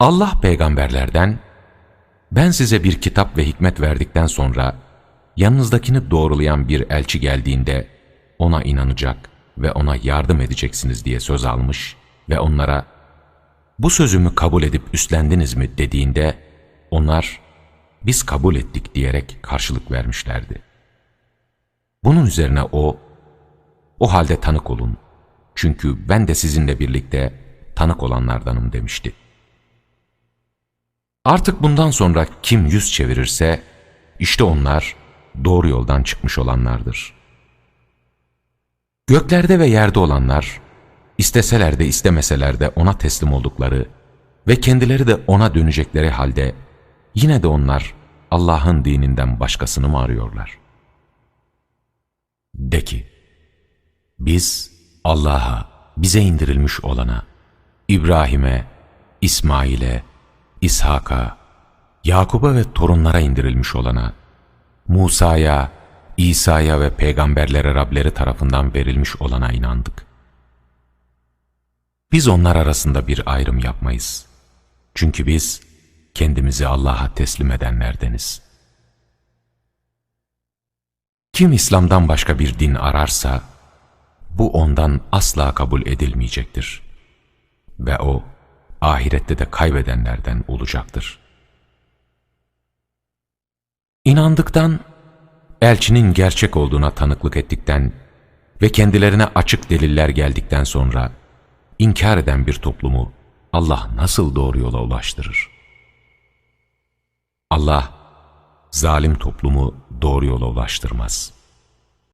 Allah peygamberlerden, ben size bir kitap ve hikmet verdikten sonra, yanınızdakini doğrulayan bir elçi geldiğinde, ona inanacak ve ona yardım edeceksiniz diye söz almış ve onlara, bu sözümü kabul edip üstlendiniz mi dediğinde, onlar, biz kabul ettik diyerek karşılık vermişlerdi. Bunun üzerine o, o halde tanık olun, çünkü ben de sizinle birlikte tanık olanlardanım demişti. Artık bundan sonra kim yüz çevirirse, işte onlar doğru yoldan çıkmış olanlardır. Göklerde ve yerde olanlar, isteseler de istemeseler de ona teslim oldukları ve kendileri de ona dönecekleri halde, yine de onlar Allah'ın dininden başkasını mı arıyorlar? De ki, biz Allah'a, bize indirilmiş olana, İbrahim'e, İsmail'e, İshak'a, Yakub'a ve torunlara indirilmiş olana, Musa'ya, İsa'ya ve peygamberlere Rableri tarafından verilmiş olana inandık. Biz onlar arasında bir ayrım yapmayız. Çünkü biz kendimizi Allah'a teslim edenlerdeniz. Kim İslam'dan başka bir din ararsa, bu ondan asla kabul edilmeyecektir. Ve o, ahirette de kaybedenlerden olacaktır. İnandıktan, elçinin gerçek olduğuna tanıklık ettikten ve kendilerine açık deliller geldikten sonra, inkar eden bir toplumu Allah nasıl doğru yola ulaştırır? Allah, zalim toplumu doğru yola ulaştırmaz.''